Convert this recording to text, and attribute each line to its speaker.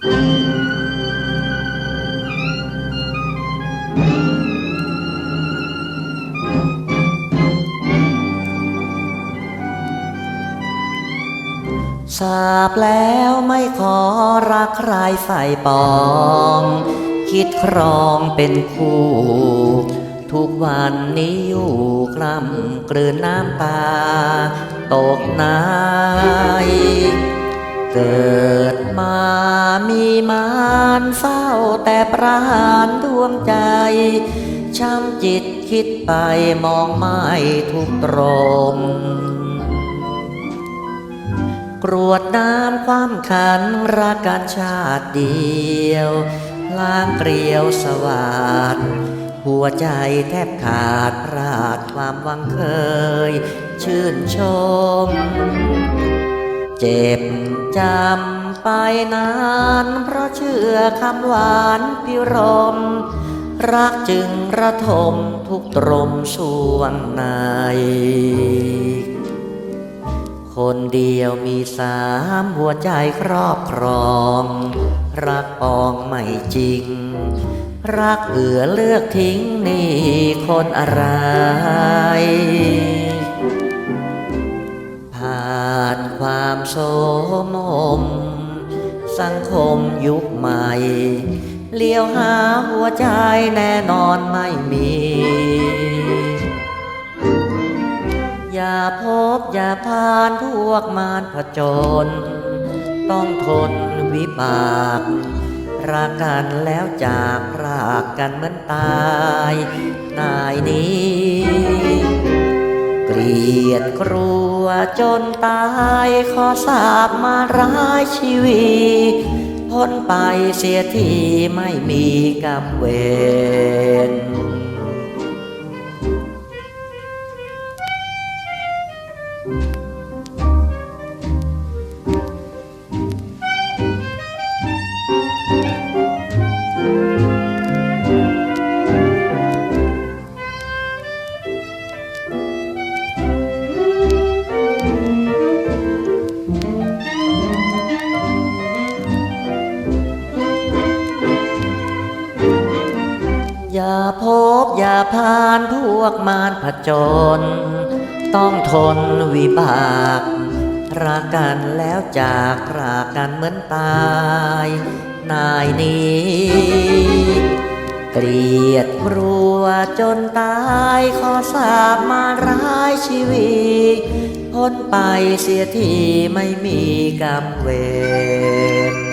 Speaker 1: สาบแล้วไม่ขอรักใครใส่ปอง คิดครองเป็นคู่ ทุกวันนี้อยู่กล้ำกลืนน้ำตา ตกนาย เกิดมา มีมานเศร้าแต่ปราหารดวงใจ ช้ำจิตคิดไปมองไม่ทุกตรมกรวดน้ำความขันรักกันชาติเดียว ล้างเกลียวสวาดหัวใจแทบขาดพลาดความหวังเคย ชื่นชม เจ็บจำ ไปนานเพราะเชื่อคำหวานพิรม รักจึงระทมทุกตรมส่วงในคนเดียวมีสามหัวใจครอบครอง รักปองไม่จริง รักเอือเลือกทิ้งนี่คนอะไร ผ่านความโสมม สังคมยุคใหม่ เลี้ยวหาหัวใจแน่นอนไม่มี อย่าพบอย่าผ่านพวกมารผจญต้องทนวิบากรักกันแล้วจากพรากกันเหมือนตายนายนี้ เกลียดกลั วจนตายขอสาบมาร้ายชีวีพ้นไปเสียทีไม่มีกรรมเวร พบอย่าผ่านพวกมารผจญต้องทนวิบากรักกันแล้วจากรากกันเหมือนตาย นายนี้ เกลียดกลัวจนตายขอสาบมาร้ายชีวิตพ้นไปเสียทีไม่มีกรรมเวร